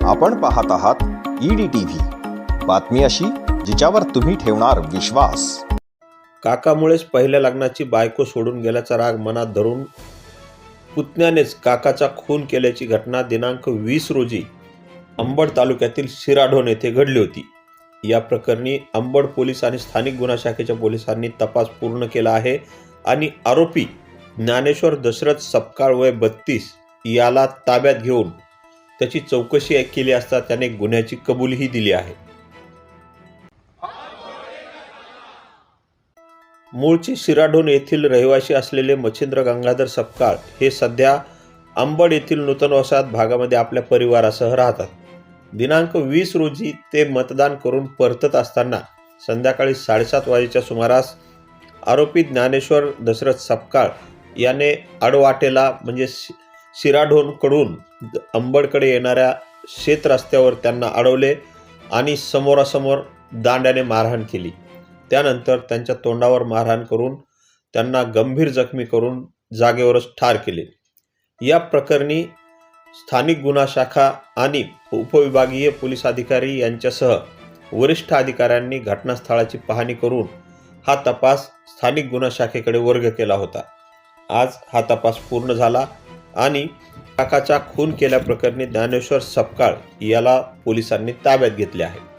आपण पाहत आहात ईडी टीव्ही बातमी अशी जिच्यावर तुम्ही ठेवणार विश्वास. काकामुळेच पहिल्या लग्नाची बायको सोडून गेल्याचा राग मनात धरून पुतण्यानेच काकाचा खून केल्याची घटना दिनांक वीस रोजी अंबड तालुक्यातील शिराढोण येथे घडली होती. या प्रकरणी अंबड पोलीस आणि स्थानिक गुन्हा शाखेच्या पोलिसांनी तपास पूर्ण केला आहे आणि आरोपी ज्ञानेश्वर दशरथ सपकाळ वय बत्तीस याला ताब्यात घेऊन त्याची चौकशी केली असता त्याने गुन्ह्याची कबुलीही दिली आहे. मूळची शिराढोण येथील रहिवासी असलेले मच्छिंद्र गंगाधर सपकाळ हे सध्या अंबड येथील नूतनवसाहत भागामध्ये आपल्या परिवारासह राहतात. दिनांक वीस रोजी ते मतदान करून परतत असताना संध्याकाळी साडेसात वाजेच्या सुमारास आरोपी ज्ञानेश्वर दशरथ सपकाळ याने आडवाटेला म्हणजे शिराढोणकडून अंबडकडे येणाऱ्या शेत रस्त्यावर त्यांना अडवले आणि समोरासमोर दांड्याने मारहाण केली. त्यानंतर त्यांच्या तोंडावर मारहाण करून त्यांना गंभीर जखमी करून जागेवरच ठार केले. या प्रकरणी स्थानिक गुन्हा शाखा आणि उपविभागीय पोलीस अधिकारी यांच्यासह वरिष्ठ अधिकाऱ्यांनी घटनास्थळाची पाहणी करून हा तपास स्थानिक गुन्हा शाखेकडे वर्ग केला होता. आज हा तपास पूर्ण झाला आणि काकाचा खून केल्याप्रकरणी ज्ञानेश्वर सपकाळ याला पोलिसांनी ताब्यात घेतले आहे.